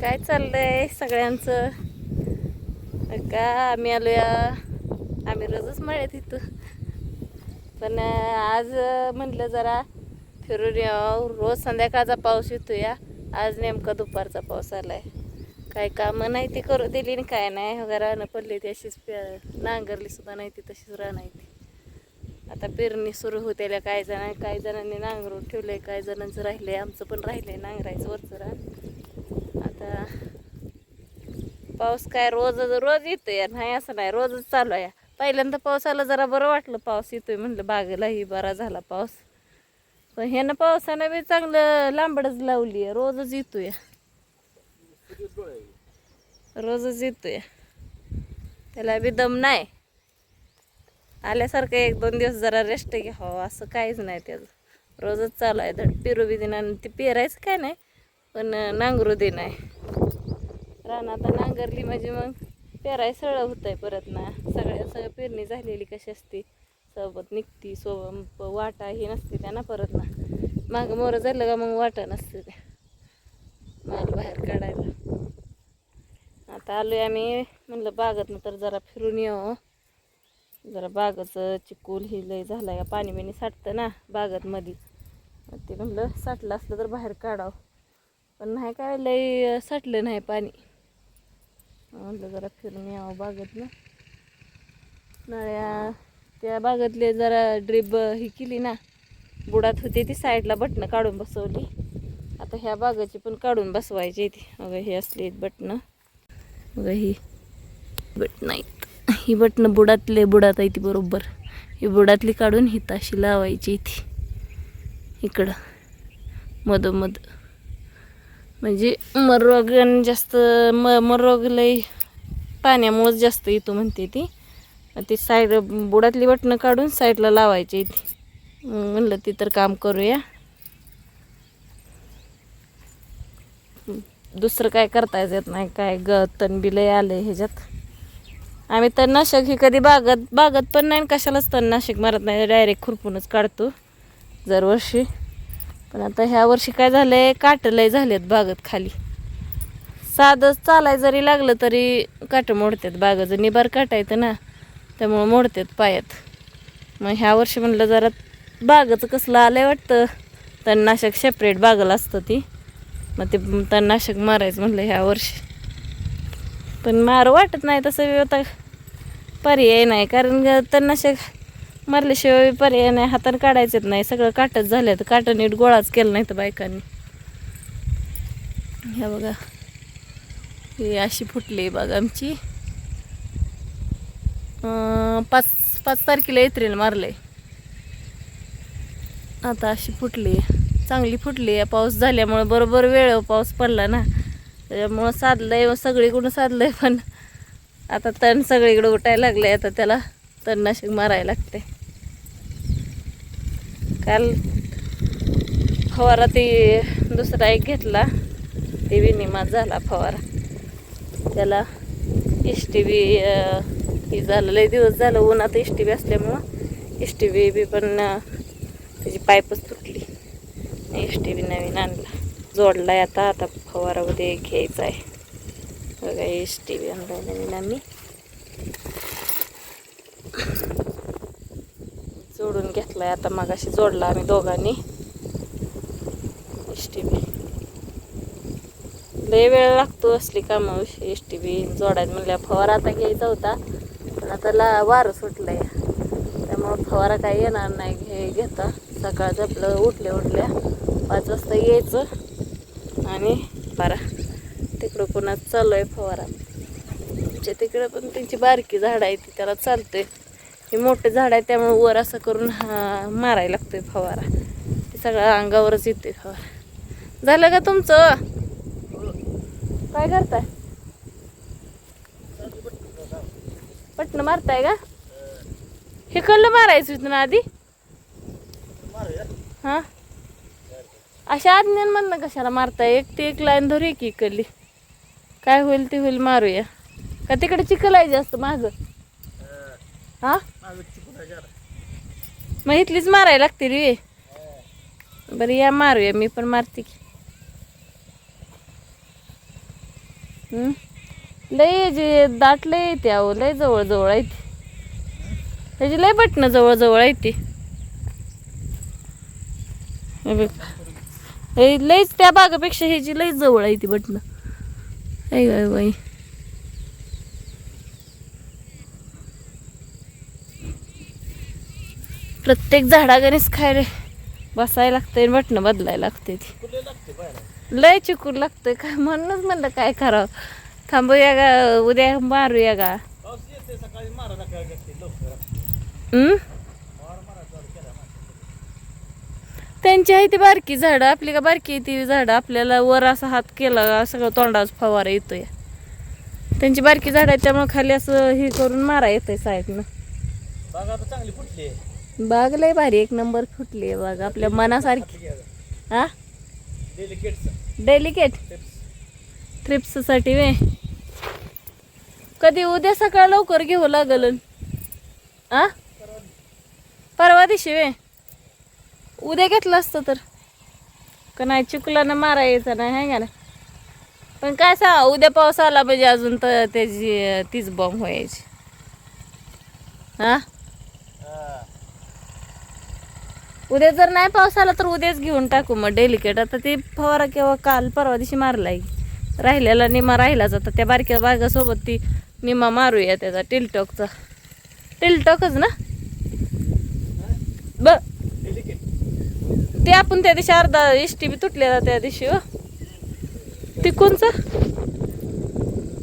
काय चाललंय सगळ्यांचं? का आम्ही आलोया. आम्ही रोजच मळ्यात इथं. पण आज म्हटलं म्हणलं जरा फिरून यावं. रोज संध्याकाळचा पाऊस येतो या आज नेमका दुपारचा पाऊस आलाय. काय कामं नाही ती करू दिली आणि काय नाही. वगैरे रानं पडली ती अशीच नांगरली सुद्धा नाही ती तशीच राहणार ती. आता पेरणी सुरू होतेल्या. काही जण काही जणांनी नांगरून ठेवलंय काही जणांचं राहिलंय. आमचं पण राहिलंय नांगरायचं वरचं रान. पाऊस काय रोज रोज येतोय नाही असं नाही रोजच चालू आहे. पहिल्यांदा पाऊस आला जरा बरं वाटलं पाऊस येतोय म्हणलं बागेलाही बरा झाला पाऊस. पण ह्यानं पावसानं बी चांगलं लांबडच लावली आहे रोजच येतोय. रोजच येतोय. त्याला बी दम नाही. आल्यासारखं एक दोन दिवस जरा रेस्ट घ्यावं असं काहीच नाही त्याचं. रोजच चालू आहे धड पेरू बी देणार ते पेरायचं काय नाही. पण नांगरू दे नाही. रानात नांगरली म्हणजे मग पेराय सरळ होत आहे परत ना. सगळ्या सगळं पेरणी झालेली कशी असते? सोबत निघती सोबत वाटा ही नसते त्या ना परत ना. मागं मोरं झालं का मग वाटा नसते त्या माल बाहेर काढायला. आता आलोय आम्ही म्हणलं बागत तर जरा फिरून येऊ. जरा बागाचं चिकूल ही लय झालं का? पाणी बिणी साठतं ना बागतमध्ये ते म्हणलं साठलं असलं तर बाहेर काढावं. पण नाही काय लय साठलं नाही पाणी. म्हटलं जरा फिरून यावं बागेत ना नळ्या त्या बागेतले जरा ड्रिप ही केली ना बुडात होती ती साईडला बटणं काढून बसवली. आता ह्या बागाची पण काढून बसवायची ती. अगं ही असली बटणं. बघा ही बटणं आहेत. ही बटणं बुडातले बुडात आहे ती बरोबर. ही बुडातली काढून ही ताशी लावायची ती. इकडं. मधोमध. म्हणजे मररोग जास्त म मररोग लई पाण्यामुळंच जास्त येतो म्हणते ती. ती साईड बुडातली बटणं काढून साईडला लावायची ती म्हणलं ती तर काम करूया. दुसरं काय करता येत नाही काय ग तणबिलय आलं ह्याच्यात. आम्ही तणनाशक ही कधी बागत बागत पण नाही आणि कशालाच तणनाशक मारत नाही डायरेक्ट खुरपूनच काढतो दरवर्षी. पण आता ह्या वर्षी काय झालंय? काट लय झालेत बागत खाली. साधं चालाय जरी लागलं तरी काट मोडतात बागाचं निबार काटायचं ना त्यामुळं मोडतात पायात. मग ह्या वर्षी म्हणलं जरा बागाचं कसलं आलंय वाटतं? तणनाशक सेपरेट बागल असतं ती. मग ते तणनाशक मारायचं म्हणलं ह्या वर्षी. पण मार वाटत नाही तसं आता पर्याय नाही. कारण तणनाशक मारल्याशिवाय पर्याय नाही हाताने काढायचेच नाही. सगळं काटच झालं तर काटं नीट गोळाच केलं नाही तर बायकांनी. ह्या बघा. ही अशी फुटली बघ आमची. पाच पाच तारखेला एप्रिल मारले आता अशी फुटली चांगली फुटली आहे. पाऊस झाल्यामुळं बरोबर वेळ पाऊस पडला ना. त्याच्यामुळं साधलंय सगळीकडून साधलंय पण आता तण सगळीकडे उठायला लागले आता त्याला तणनाशक मारायला लागते काल फवारा ती दुसरा एक घेतला. ते विनिमात झाला फवारा. त्याला एस टी बी हे झालं. लय दिवस झालं उन्हात एस टी बी असल्यामुळं एस टी बी बी पण त्याची पाईपच तुटली. एस टी बी नवीन आणला. जोडलाय आता. आता फवारामध्ये घ्यायचा आहे. बघा एस टी बी आणलाय नवीन आम्ही. जोडून घेतलाय. आता मगाशी जोडला आम्ही दोघांनी. S T B. लय वेळ लागतो असली कामं एस टी बी जोडायला म्हणल्या फवारा आता घ्यायचा होता पण आता ला वारं सुटलंय. त्यामुळं फवारा काही येणार नाही घे घेता. सकाळचं आपलं उठल्या उठल्या पाच वाजता यायचं. आणि बारा. तिकडं पुन्हा चालू आहे फवारा. आमच्या तिकडं पण त्यांची बारकी झाडं आहे ती त्याला चालतंय. हे मोठे झाड आहे त्यामुळे वर असं करून हा मारायला लागतोय फवारा. ते सगळं अंगावरच येतोय फवारा. झालं का तुमचं? काय करताय? पटणं मारताय का? हे कल्लं मारायचं होतं ना आधी? हा? अशा आज्ञांमधनं कशाला मारताय? एक ते एक लाईन धरू की इकडली काय होईल ते होईल मारूया. का तिकडे चिखल आहे जास्त माझं हा? मग इथलीच मारायला लागते रे. बरं या मारूया मी पण मारते की. लय जे दाट लय येते अहो लय जवळ जवळ आहे ती. त्याची लय बटणं जवळ जवळ आहे ती. लईच हे त्या बागापेक्षा ह्याची लई जवळ आहे ती बटणं. ऐ बाई. प्रत्येक झाडागणीच खायला बसायला लागतंय बटणं बदलायला लागते ती. लय चिकून लागतंय. काय म्हणूनच म्हणलं काय करावं? थांबूया गा उद्या मारूया का त्यांची आहे ती बारकी झाडं. आपली का बारकी आहे ती झाडं? आपल्याला वर असा हात केला सगळं तोंडाच फवारा येतोय. त्यांची बारकी झाडं आहे त्यामुळे खाली असं हे करून मारा येतंय साईडनं. चांगली फुटली बाग लय भारी एक नंबर फुटली आहे बाग आपल्या मनासारखी. हा? डेलिकेट डेलिकेट ट्रिप्ससाठी वे कधी उद्या सकाळ लवकर घेऊ लागल. आ? परवा दिवशी वे उद्या घेतलं असतं तर. का नाही चुकला ना मारा यायचं नाही हाय का ना पण काय सा उद्या पाऊस आला पाहिजे अजून तर त्याची तीच बॉम्ब व्हायची. हा उद्या जर नाही पाऊस आला तर उद्याच घेऊन टाकू मग डेलिकेट आता ते फवारा किंवा काल परवा दिवशी मारलाय. राहिलेला निमा राहिलाच आता. त्या बारक्या बागासोबत ती निमा मारूया त्याचा टिलटॉकचा. टिलटॉकच ना? ब ते आपण त्या दिवशी अर्धा एस टी बी तुटलेला त्या दिवशी हो. ते कोणचं?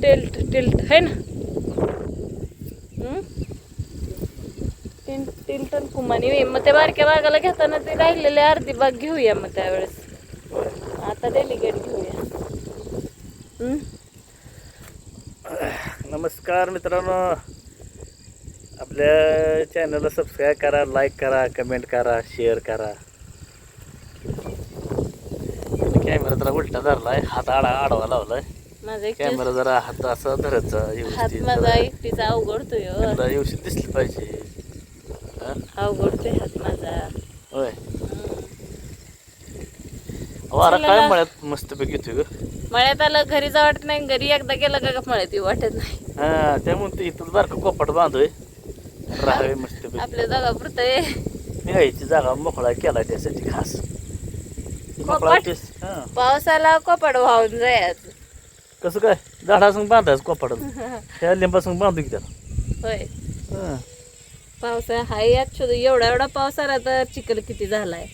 Tilt tilt. आहे ना हम्म? टिल टिल्टन कुमानी वे मग त्या बारक्या बागाला घेताना ते राहिलेले अर्धी बाग घेऊया मग त्यावेळेस आता डेलिकेट घेऊया? नमस्कार मित्रांनो आपल्या चॅनलला सबस्क्राईब करा लाईक करा कमेंट करा शेअर करा कॅमेरा जरा उलटा धरलाय हात आडा आडवा लावलाय माझा कॅमेरा जरा हात असा धरायचा हात माझा. एकटीचा हो. त्यांना व्यवस्थित दिसली पाहिजे? अवघडतोय हात माझा. होय. वारा काय. मळ्यात मस्तपैकी येतोय ग? मळ्यात आलं घरी जा वाटत नाही घरी एकदा गेलं का मळ्यात येऊ वाटत नाही. हा त्यामुळे ते इथं बारकं कोपट बांधोय. राहावे मस्तपैकी. आपल्या जागा पुरतंय. निघायची जागा मोकळा केला त्यासाठी खास. मोकळा कोपट? तेच हा. पावसाला कपाड वाहून जायचं. कसं काय? झाडासंग बांधायचं कोपाडून त्या लिंबासंग बांधू की त्याला. होय. हा. पावसा हाय ऍक्च्युली एवढा एवढा पाऊस आला तर चिखल किती झालाय.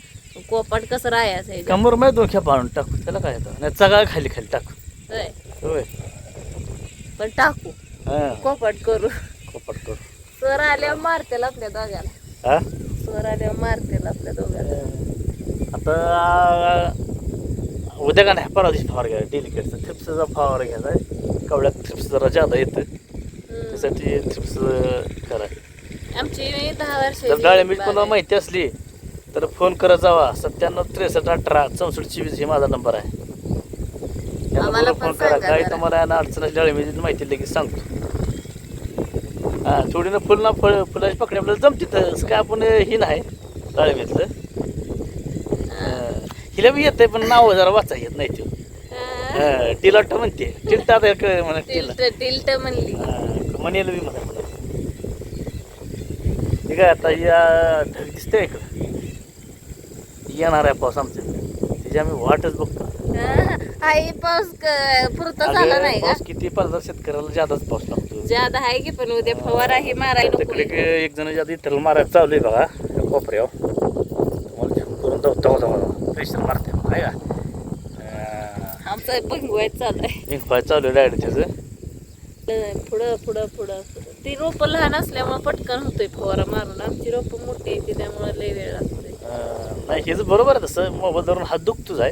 कोपाट कसं राहायचं आहे कंबरमध्ये खेपा आणून टाकू त्याला काय येतं? नाही चगा खाली खाली टाकू. होय. होय. पण टाकू. हा. कोपाट करू. कोपट करू. सर आल्यावर मारतेल आपल्या दोघाला. हा? सर आल्यावर मारतेल आपल्या दोघाला. आता आ, उद्या का नाही? परवा दिवशी फवार घ्या डेलिकेटचा थ्रिप्सचा फवारा घ्यायचा आहे कवड्यात थ्रिप्स जरा जादा येतं. हम्म. त्यासाठी थ्रिप्स करा. आमची दहा वर्ष जर डाळिंबीची कोणाला माहिती असली तर फोन करत जावा. सत्त्याण्णव त्रेसष्ट अठरा चौसष्ट चोवीस हे माझा नंबर आहे. आम्हाला पण फोन करा. सांगा काही जरा. तुम्हाला अडचण असली डाळिंबीची माहिती लगेच सांगतो. हा थोडी ना फुल ना फळ फुलाची पकडी आपल्याला जमते तसं काय आपण ही नाही. डाळिंबीतलं हा. हिला बी येतंय पण नाव जरा वाचा येत नाही ते हा. टिलट म्हणते. टिलटा म्हणा टिला टिल्ट. टिल्ट म्हणली. म्हणेल बी आहे आता या ढग दिसते इकडं येणार आहे पाऊस आमच्या त्याची आम्ही वाटच बघतो. आई पाऊस क- पुरता झाला अगं, नाही का? पाऊस किती पडला शेतकऱ्याला जादाच पाऊस लागतो. ज्यादा आहे की पण उद्या फवारा ही मारायला नको. तिकडे एक जण जादा इतर मारायला चालू आहे बघा. त्या कोपऱ्यावर. तुम्हाला फोन करून धावता होता प्रेशर मारते. आहे का? अं, आमचा बंगवायच चालू आहे मी पाय चालू आहे डायरेक्ट त्याचं. पुढं पुढं पुढं. ती रोपं लहान असल्यामुळे पटकन होतोय फवारा मारून. आमची रोपं मोठी येते त्यामुळे लय वेळ लागतोय. नाही हेच बरोबर आहे तसं. मोबाईल धरून हात दुखतोच आहे.